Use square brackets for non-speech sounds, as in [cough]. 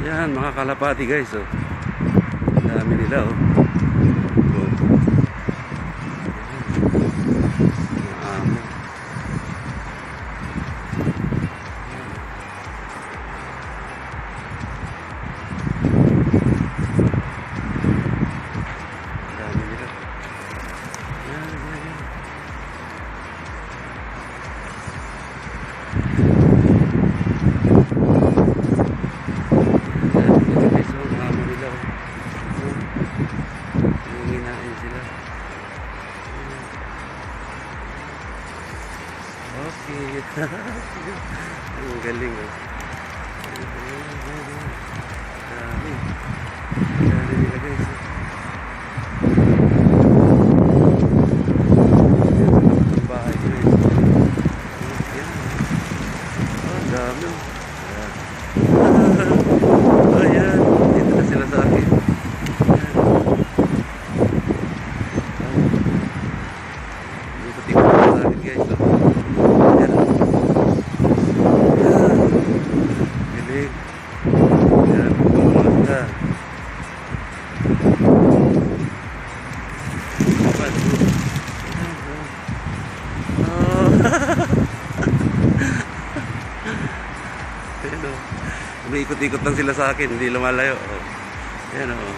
Yan, mga kalapati guys. Oh. Ang dami nila oh. Oh. Okay. [laughs] Ang galing oh. Dami. Dami nila guys. oh. Oh. oh. Umiikot-ikot lang sila sa akin, hindi lumalayo. Ayan o. Oh.